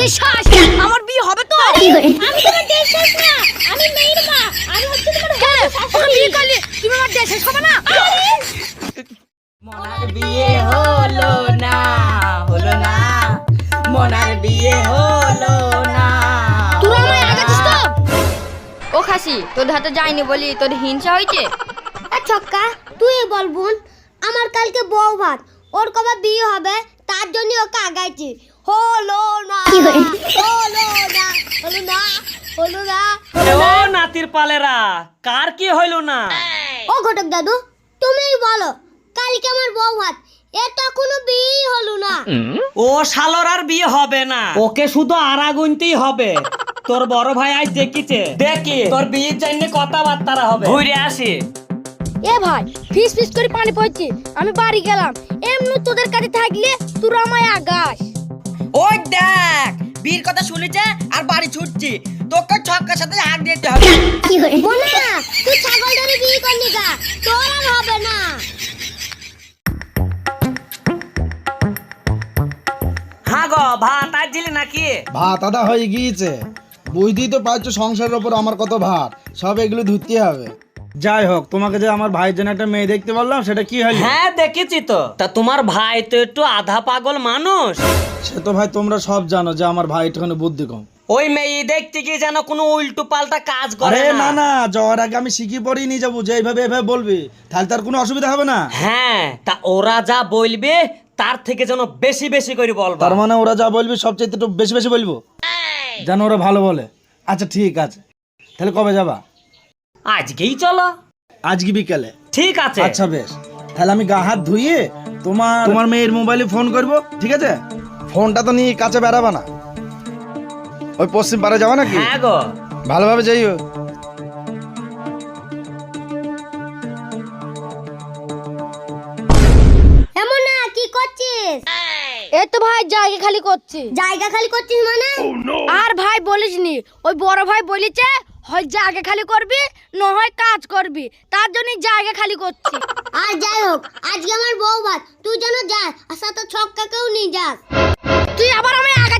দেশাস। আমার বিয়ে হবে তো? আমি তোমার দেশাস না। আমি মেয়ের মা আমি হচ্ছে তোমার শাশুড়ি। বিয়ে করলে তুমি আমার দেশাস হবে না? মনার বিয়ে হলো না হলো না। মনার বিয়ে হলো না। তোরা আমায় আগাতিস তো। ও খাসি তোর হাতে যায়নি বলি তোর হিংসা হয়েছে? ছক্কা তুই বল বোন। আমার কালকে বউ ভাত ওর কবে বিয়ে হবে তার জন্য ওকে আগাইছি। হলো না হলো? না হলো না হলো না ও নাতির পালেরা কার কি হইল না? ও ঘটক দাদু তুমিই বলো কালকে আমার বউ ভাত এটা কোনো বিয়েই হলো না। ও শালর আর বিয়ে হবে না। ওকে শুধু আড়া গুনতেই হবে। তোর বড় ভাই আজ দেখিছে। দেখি তোর বিয়ের জন্য কথাবার্তা হবে। ঘুরে আসি। এ ভাই ফিস ফিস করে পানি পড়ছে। আমি বাড়ি গেলাম। এমনি তোদের কাছে থাকলে তোরা আমায় আগাস। ওই দেখ বীর কথা শুনেছে আর বাড়ি ছুটছি। তোকে ছক্কার সাথে হাত দিতে হবে। তুই ছাগল ধরে বিয়ে করলি গা তোর আর হবে না। হ্যাঁ গো ভাত আর দিলি নাকি? ভাত আদা হয়ে গিয়েছে। বুঝতেই তো পারছ সংসারের ওপর আমার কত ভার। সব এগুলো ধুতে হবে। যাই হোক তোমাকে যে আমার ভাইয়ের জন্য একটা মেয়ে দেখতে বললাম সেটা কি হলো? হ্যাঁ দেখেছি তো। তা তোমার ভাই তো একটু আধা পাগল মানুষ। সে তো ভাই তোমরা সব জানো যে আমার ভাই একটুখানি বুদ্ধি কম। ওই মেয়ে দেখতে গিয়ে যেন কোনো উল্টো পাল্টা কাজ করে আরে না। না যাওয়ার আগে আমি শিখি পড়েই নিয়ে যাব যে এইভাবে এভাবে বলবি তাহলে তার কোনো অসুবিধা হবে না। হ্যাঁ তা ওরা যা বলবে তার থেকে যেন বেশি বেশি করে বলবা। তার মানে ওরা যা বলবি সবচেয়ে একটু বেশি বেশি বলব? যেন ওরা ভালো বলে। আচ্ছা ঠিক আছে। তাহলে কবে যাবা? আজকেই চলো। আজকে বিকেলে। ঠিক আছে। আচ্ছা বেশ। তাহলে আমি গা হাত ধুইয়ে তোমার তোমার মেয়ের মোবাইলে ফোন করব ঠিক আছে? ফোনটা তো নিয়ে কাছে বেড়াবা না। ওই পশ্চিম পারে যাওয়া নাকি? হ্যাঁ গো। ভালোভাবে যাইও। এমন না কি করছিস? এ তো ভাই জায়গা খালি করছে। জায়গা খালি করছিস মানে? আর ভাই বলিসনি ওই বড় ভাই বলেছে হয় জায়গা খালি করবি না হয় কাজ করবি। তার জন্য জায়গা খালি করছি। আর যাই হোক আজকে আমার বউ ভাত। তুই যেন যাস আর সাথে ছক্কাকেও নিয়ে যাস। তুই আবার আমি আগাতে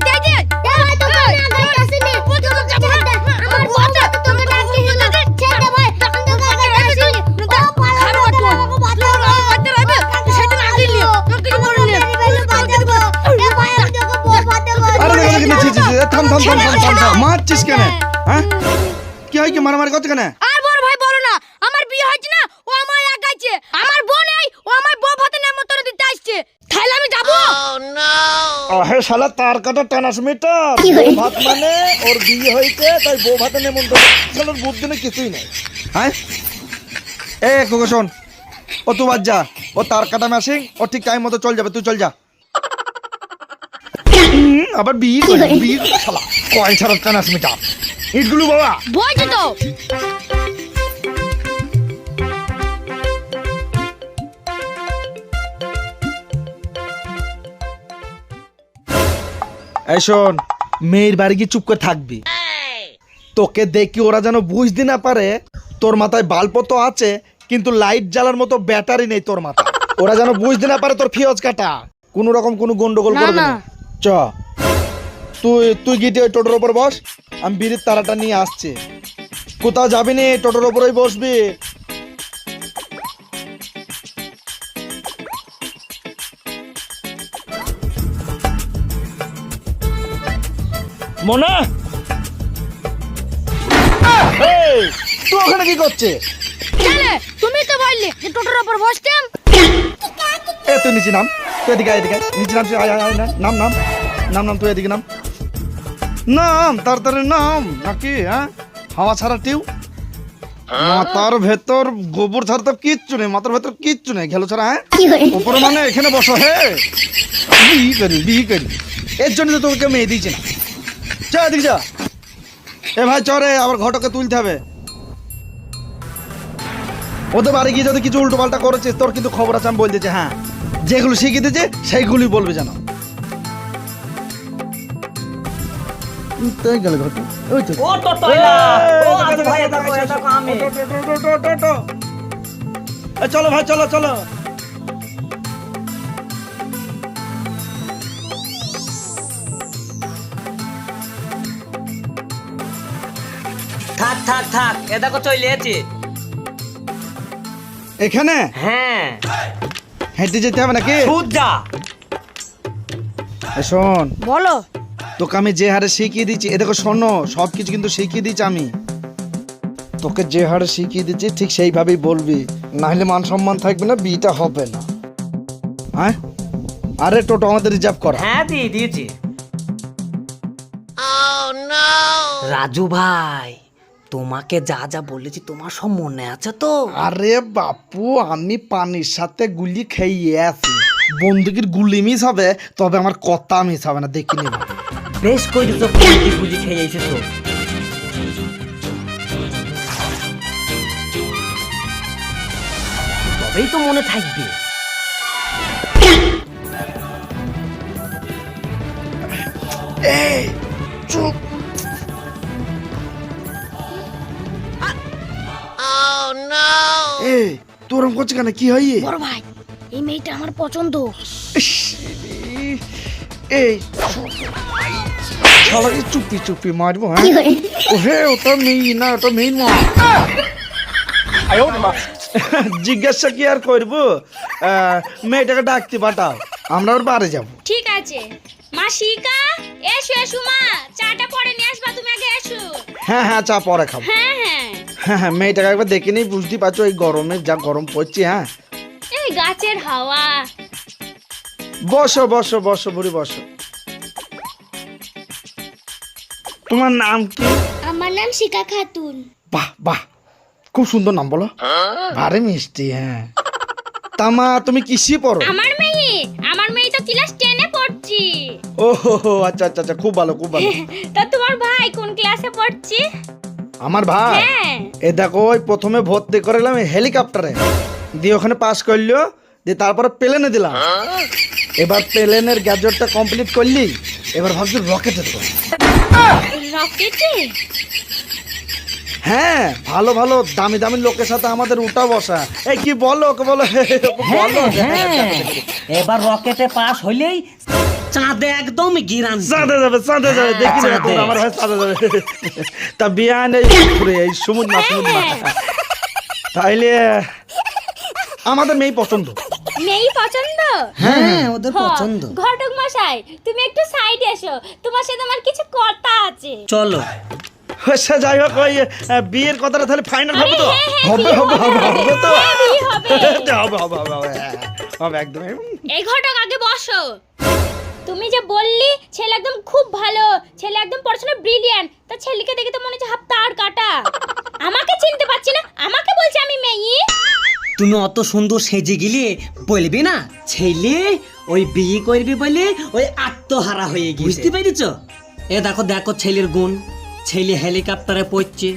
কেন আর বড় ভাই বলো না আমার বিয়ে হয়েছে না ও আমায় আগাইছে। আমার বোন এই ও আমার বউ ভাতে নেমন্তন্ন দিতে আসছে। তাহলে আমি যাব? আহে শালা তার কাটা ট্রান্সমিটার ভাত মানে ওর বিয়ে হয়েছে তাই বউ ভাতে নেমন্তন্ন শালার বুদ্ধি না কিছুই নাই। হ্যাঁ? এ কোকো শোন। ও তুই বাদ যা। ও তার কাটা মেশিন ও ঠিক টাইম মতো চল যাবে তুই চল যা। আবার বিয়ে বিয়ে শালা কয় ছাড়া ট্রান্সমিটার ইটগুলো বাবা। বলছি তো। এই শোন মেয়ের বাড়ি গিয়ে চুপ করে থাকবি। তোকে দেখি ওরা যেন বুঝতে না পারে তোর মাথায় বাল্ব তো আছে কিন্তু লাইট জ্বালার মতো ব্যাটারি নেই তোর মাথায়। ওরা যেন বুঝতে না পারে তোর ফিওজ কাটা কোনো রকম কোনো গন্ডগোল করবে না। না। চ। তুই তুই গিয়ে ওই টোটোর ওপর বস। আমি বিড়ির তারাটা নিয়ে আসছি। কোথাও যাবি নি টোটোর ওপরেই বসবি। মনে? তুই ওখানে কি করছিস? চলে তুমি তো বললে যে টোটোর উপর বসতাম এ তুই নিচে নাম। তুই এদিকে এদিকে। নিচে নাম। নাম নাম। নাম নাম তুই এদিকে নাম। নাম তার তাড়াতাড়ি নাম নাকি হ্যাঁ? হাওয়া ছাড়া টিউ। মাথার ভেতর গোবর ছাড়া তো কিচ্ছু নেই মাথার ভেতর কিচ্ছু নেই ঘেলো ছাড়া হ্যাঁ? উপরে মানে এখানে বসো হে। বিহি করি বিহি করি। এর জন্য তো তোকে কেউ মেয়ে দিয়েছে না। যা এদিকে যা। এ ভাই চরে আবার ঘটকে তুলতে হবে। ওদের বাড়ি গিয়ে যদি কিছু উল্টো পাল্টা করেছিস তোর কিন্তু খবর আছে আমি বল দিয়েছি হ্যাঁ? যেগুলো শিখিয়ে দিয়েছে সেইগুলি বলবে যেন। তাই গেল ঘর ওই তো। ও তো তো ও আজ আচ্ছা, ভাই এটা এটা আমি। চলো ভাই চলো চলো। থাক থাক থাক এ দেখো চলে এসেছি। এখানে? হ্যাঁ। হেঁটে যেতে হবে নাকি? সুদ যা শোন। বলো। তোকে আমি যে হারে শিখিয়ে দিচ্ছি এ দেখো শোনো সব কিছু কিন্তু শিখিয়ে দিচ্ছি আমি। তোকে যে হারে শিখিয়ে দিচ্ছি ঠিক সেইভাবেই বলবি। না হলে মান সম্মান থাকবে না বিটা হবে না। হ্যাঁ? আরে টোটো আমাদের রিজার্ভ করা। হ্যাঁ দিয়ে দিয়েছি। রাজু ভাই তোমাকে যা যা বলেছি তোমার সব মনে আছে তো? আরে বাপু আমি পানির সাথে গুলি খেয়ে আছি বন্দুকের গুলি মিস হবে তবে আমার কথা মিস হবে না দেখি নিবা বেশ করেছ গুলি গুলি খেয়ে এসেছ তবেই তো মনে থাকবে। চুপ। এই হয় এ? বড় ভাই এই মেয়েটা আমার পছন্দ। এই শালাকে চুপি চুপি মারবো হ্যাঁ? ও হে ওটা মেয়ে না ওটা মেয়ে মা জিজ্ঞাসা কি আর করব? মেয়েটাকে ডাকতে পাঠাও আমরা ওর বারে যাব। ঠিক আছে। মা শিকা এসো এসো মা চাটা পরে নিয়ে আসবা তুমি আগে এসো। হ্যাঁ হ্যাঁ চা পরে খাব। হ্যাঁ হ্যাঁ। হ্যাঁ হ্যাঁ মেয়েটাকে একবার দেখে নেই বুঝতেই পারছ এই গরমে যা গরম পড়ছে হ্যাঁ? গাছের হাওয়া। বসো বসো বসো বুড়ি বসো। তোমার নাম কি? আমার নাম শিকা খাতুন। বাহ বাহ। খুব সুন্দর নাম বলো। ভারে মিষ্টি হ্যাঁ। তামা তুমি কিসি পড়ো? আমার মেয়ে। আমার মেয়ে তো ক্লাস টেনে পড়ছি। ও হো হো, আচ্ছা আচ্ছা আচ্ছা খুব ভালো খুব ভালো। তা তোমার ভাই কোন ক্লাসে পড়ছি? আমার ভাই? হ্যাঁ। এ দেখো ওই প্রথমে ভর্তি করালাম হেলিকপ্টারে দিয়ে ওখানে পাস করল দিয়ে তারপরে প্লেনে দিলাম। এবার প্লেনের গ্যাজেটটা কমপ্লিট করলি এবার ভাবছি রকেটে দেবো। রকেটে হ্যাঁ ভালো ভালো দামি দামি লোকের সাথে আমাদের উঠা বসা। এই কি বলো ওকে বলো। বলো। হ্যাঁ। এবার রকেটে পাস হইলেই চাঁদে একদম গিরান। চাঁদে যাবে চাঁদে যাবে দেখি না আমার ভাই চাঁদে যাবে। তা বিয়ান এই এই সমুদ্র না সমুদ্র না তাইলে আমাদের মেয়ে পছন্দ। মেয়ে পছন্দ? হ্যাঁ ওদের পছন্দ। ঘটক মশাই তুমি একটু সাইডে এসো। তোমার সাথে আমার কিছু কথা আছে। চলো। সে যাই হোক ওই বিয়ের কথাটা তাহলে ফাইনাল হবে তো? হ্যাঁ, হ্যাঁ, হবে হবে হবে হবে তো? হ্যাঁ, হবে। হবে হবে হবে হবে হবে একদম। এই ঘটক আগে বসো। তুমি যে বললি ছেলে একদম খুব ভালো ছেলে একদম পড়াশোনা ব্রিলিয়ান্ট তা ছেলেকে দেখে তো মনে হচ্ছে হাফ তার কাটা। আমাকে চিনতে পারছি না আমাকে বলছে আমি মেয়ে। তুমি অত সুন্দর সেজে গেলে বলবি না ছেলে ওই বিয়ে করবি বলে ওই আত্মহারা হয়ে গিয়ে বুঝতে পেরেছ? এ দেখো দেখো ছেলের গুণ। ছেলে হেলিকপ্টারে পড়ছে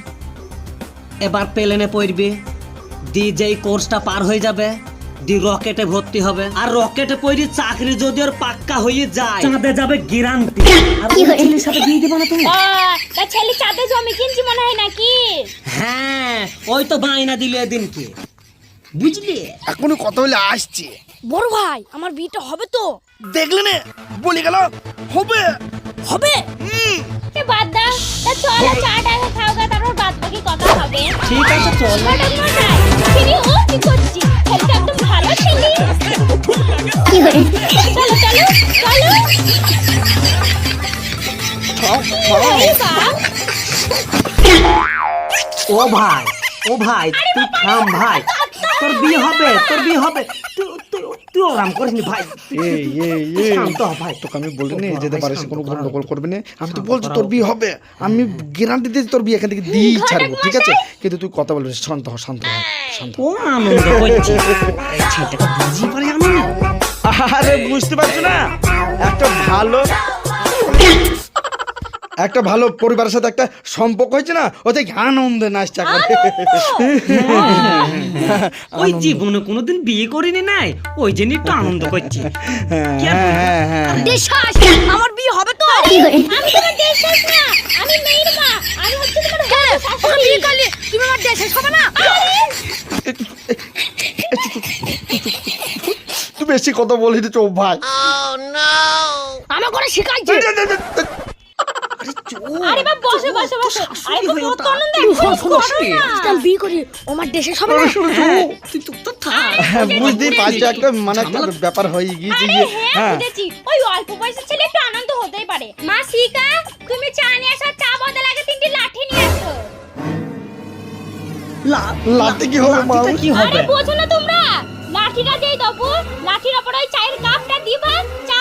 এবার প্লেনে পড়বে। দি যেই কোর্সটা পার হয়ে যাবে দি রকেটে ভর্তি হবে। আর রকেটে পড়ি চাকরি যদি ওর পাক্কা হয়ে যায়। চাঁদে যাবে গ্যারান্টি। আর ওই ছেলের সাথে বিয়ে দিবা না তুমি? তা ছেলে চাঁদে জমি কিনছি মনে হয় নাকি? হ্যাঁ ওই তো বায়না দিলে এদিনকে। বুঝলি? এখনই কত হলে আসছে। বড় ভাই আমার বিয়েটা হবে তো? দেখলে না বলে গেল হবে। হবে? এ বাদ দাও তা চলো চাটা আগে খাও গা তারপর বাদ বাকি কথা হবে। ঠিক আছে চল। তিনি ও কি করছি? ছেলেটা একদম ভালো ছেলে চলো চলো চলো। এই বাপ, ও ভাই ও ভাই তুই থাম ভাই। তোর বিয়ে হবে তোর বিয়ে হবে। তুই তুই- তুই করিস নি ভাই। এই এই এই শান্ত হ ভাই। তোকে আমি বলিনি যেতে পারিস কোনো গন্ডগোল করবি না। আমি তো বলছি তোর বিয়ে হবে। আমি গ্যারান্টি দিচ্ছি তোর বিয়ে এখান থেকে দিই ছাড়বো ঠিক আছে? কিন্তু তুই কথা বলবি শান্ত হ শান্ত হ শান্ত ও ছেলেটাকে বুঝি পারি আমি? আরে বুঝতে পারছ না? একটা ভালো একটা ভালো পরিবারের সাথে একটা সম্পর্ক হয়েছে না ওতে আনন্দে নাচটা করে ওই জীবনে কোনোদিন বিয়ে করিনি নাই ওই জন্য একটু আনন্দ করছি। হ্যাঁ হ্যাঁ হ্যাঁ আমার বিয়ে হবে তো? আমি তোমার দেশ শেষ না আমি মেয়ের মা আমি হচ্ছে তোমার কেন হবু ওকে শাশুড়ি বিয়ে করলে তুমি আমার দেশে হবে না? তুই বেশি কথা বলি দিচ্ছ ভাই। আমার করে শিখাইছে আরে বাপ বসো বসো বসো শাশুড়ি হয়ে ওটা বিয়ে করি আমার দেশের সবাই থাক। হ্যাঁ, বুঝতেই পারছি। একটা মানে একটা ব্যাপার হয়ে গিয়েছে হ্যাঁ ওই অল্প বয়সের ছেলে একটু আনন্দ হতেই পারে। মা শিকা তুমি চা নিয়ে আসো চা বদল আগে তিনটি লাঠি নিয়ে আসো। লাভ কি হবে মা লাঠিটা কি হবে? আরে বোঝো না তোমরা। লাঠিটা যেই দেবো লাঠির ওপর ওই চায়ের কাপটা দিবা চা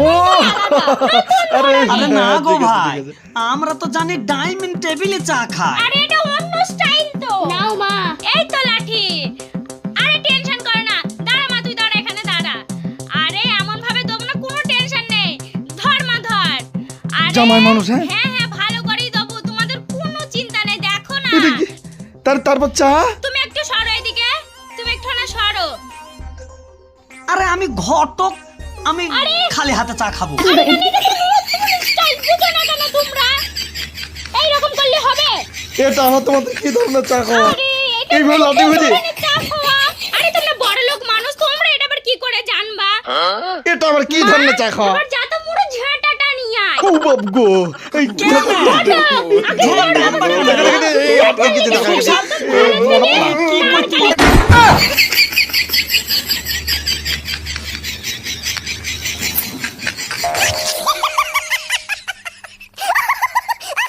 ও! আরে আরে আরে না হ্যাঁ, গো ভাই আমরা তো জানি ডায়মন্ড টেবিলে চা খায়। আরে এটা অন্য স্টাইল তো। নাও মা। এই তো লাঠি। আরে টেনশন করো না। দাঁড়া মা তুই দাঁড়া এখানে দাঁড়া। আরে এমন ভাবে দেবো না কোনো টেনশন নেই। ধর মা ধর। আরে জামাই মানুষ, হ্যাঁ? হ্যাঁ হ্যাঁ ভালো করেই দেবো। তোমাদের কোনো চিন্তা নেই দেখো না। তার তারপর চা তুমি একটু সরো এদিকে। তুমি একটু না সরো। আরে আমি ঘটক আমি খালি হাতে চা খাব এটা আমার তোমাদের কি ধরনের চা খাওয়া এইভাবে লাঠি ভেজে? আরে তোমরা বড় লোক মানুষ তোমরা এটা আবার কি করে জানবা এটা আবার কি ধরনের চা খাওয়া এবার যা তো পুরো ঝাঁটাটা নিয়ে আয় ও বাপ গো এই এই,